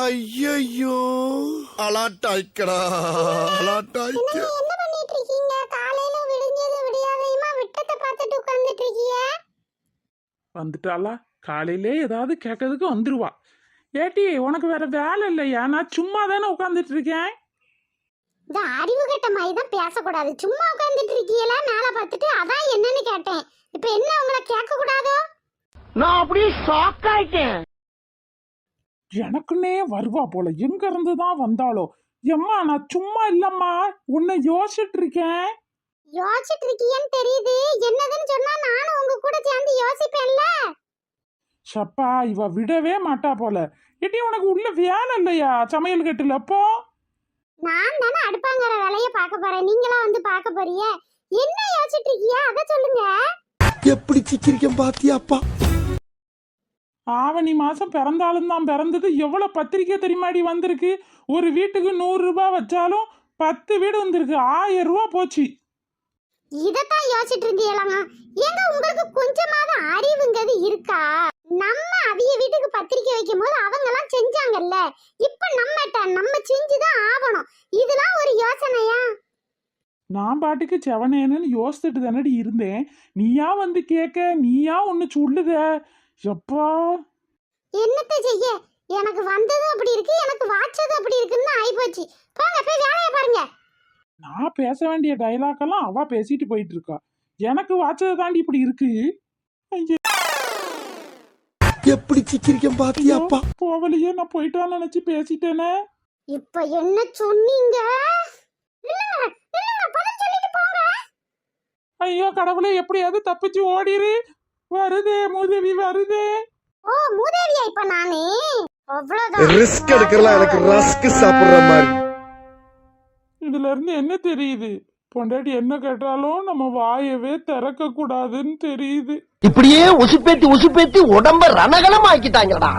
ஐயோ அலாட்டாய்க்கடா அலாட்டாய்க்க என்ன பண்ணிட்டு இருக்கீங்க காலையில விடிஞ்சது விடியாதையுமா விட்டத்தை பார்த்துட்டு உட்கார்ந்துட்டு இருக்கீங்க வந்துட்டாளா? காலையிலே ஏதாவது கேட்கறதுக்கு வந்துருவா. ஏட்டி உனக்கு வேற வேலை இல்லையா? நான் சும்மா தானே உட்காந்துட்டு இருக்கேன் இந்த அறிவு கட்ட மாதிரி தான் பேசக்கூடாது. சும்மா உட்கார்ந்துட்டு இருக்கீங்களா மேல பார்த்துட்டு அதான் என்னன்னு கேட்டேன். இப்ப என்ன உங்களை கேட்க கூடாதோ நான் அப்படியே ஷாக் ஆயிட்டேன். எனக்குன்னே வருவா போல. எங்க இருந்து தான் வந்தாளோ? எம்மா நான் சும்மா இல்லம்மா. உன்னை யோசிச்சுட்டு இருக்கேன் யோசிச்சுட்டு இருக்கீங்கன்னு தெரியுது. என்னதுன்னு சொன்னா நானும் உங்க கூட சேர்ந்து யோசிப்பேன்ல. சப்பா இவ விடவே மாட்டா போல. ஏட்டி உனக்கு உள்ள வேலை இல்லையா? சமையல் கட்டுல அப்போ நான் தானே அடுப்பாங்கிற வேலைய பார்க்க போறேன். நீங்களா வந்து பார்க்க போறீங்க? என்ன யோசிச்சுட்டு இருக்கீங்க அத சொல்லுங்க. எப்படி சிக்கிரிக்கம் பாத்தியாப்பா ஆவணி மாசம் பிறந்தாலும் தான் பிறந்தது. எவ்வளவு பத்திரிக்கை தெரியுமாடி வந்திருக்கு? ஒரு வீட்டுக்கு நூறு ரூபாய் வச்சாலும் பத்து வீடு வந்திருக்கு. ஆயிரம் ரூபாய் போச்சு. இதத்தான் யோசிச்சுட்டு இருந்தீங்களாங்க ஏங்க உங்களுக்கு கொஞ்சமாவது அறிவுங்கிறது இருக்கா? நம்ம அவிய வீட்டுக்கு பத்திரிக்கை வைக்கும் போது அவங்க எல்லாம் செஞ்சாங்கல்ல. இப்ப நம்மட்ட நம்ம செஞ்சுதான் ஆகணும் இதெல்லாம் ஒரு யோசனையா? நான் பாட்டுக்கு செவனேன்னு யோசிச்சுட்டு தானடி இருந்தேன். நீயா வந்து கேட்க நீயா ஒன்று சொல்லுத? எப்பா? என்னத்த செய்ய? எனக்கு வந்தது அப்படி இருக்கு எனக்கு வாச்சது அப்படி இருக்குன்னு ஆயிப்போச்சு. போங்க போய் வேலையை பாருங்க. நான் பேச வேண்டிய டைலாக் எல்லாம் அவ பேசிட்டு போயிட்டு இருக்கா. எனக்கு வாச்சது தாண்டி இப்படி இருக்கு. ஐயே, எப்படி சிக்கிரிக்கம் பாத்தியாப்பா? போவலையே நான் போயிட்டான்னு நினைச்சு பேசிட்டேனே. இப்ப என்ன சொன்னீங்க? ஐயோ கடவுளே எப்படியாவது தப்பிச்சு ஓடிரு. வருதே முதவி வருதே. ஓ மூதேவியா இப்ப நானே? அவ்வளவுதான். ரிஸ்க் எடுக்கிறலாம் எனக்கு ரஸ்க் சாப்பிடுற மாதிரி. இதுல இருந்து என்ன தெரியுது? பொண்டாட்டி என்ன கேட்டாலும் நம்ம வாயவே திறக்க கூடாதுன்னு தெரியுது. இப்படியே உசுப்பேத்தி உசுப்பேத்தி உடம்ப ரணகலம் ஆக்கிட்டாங்கடா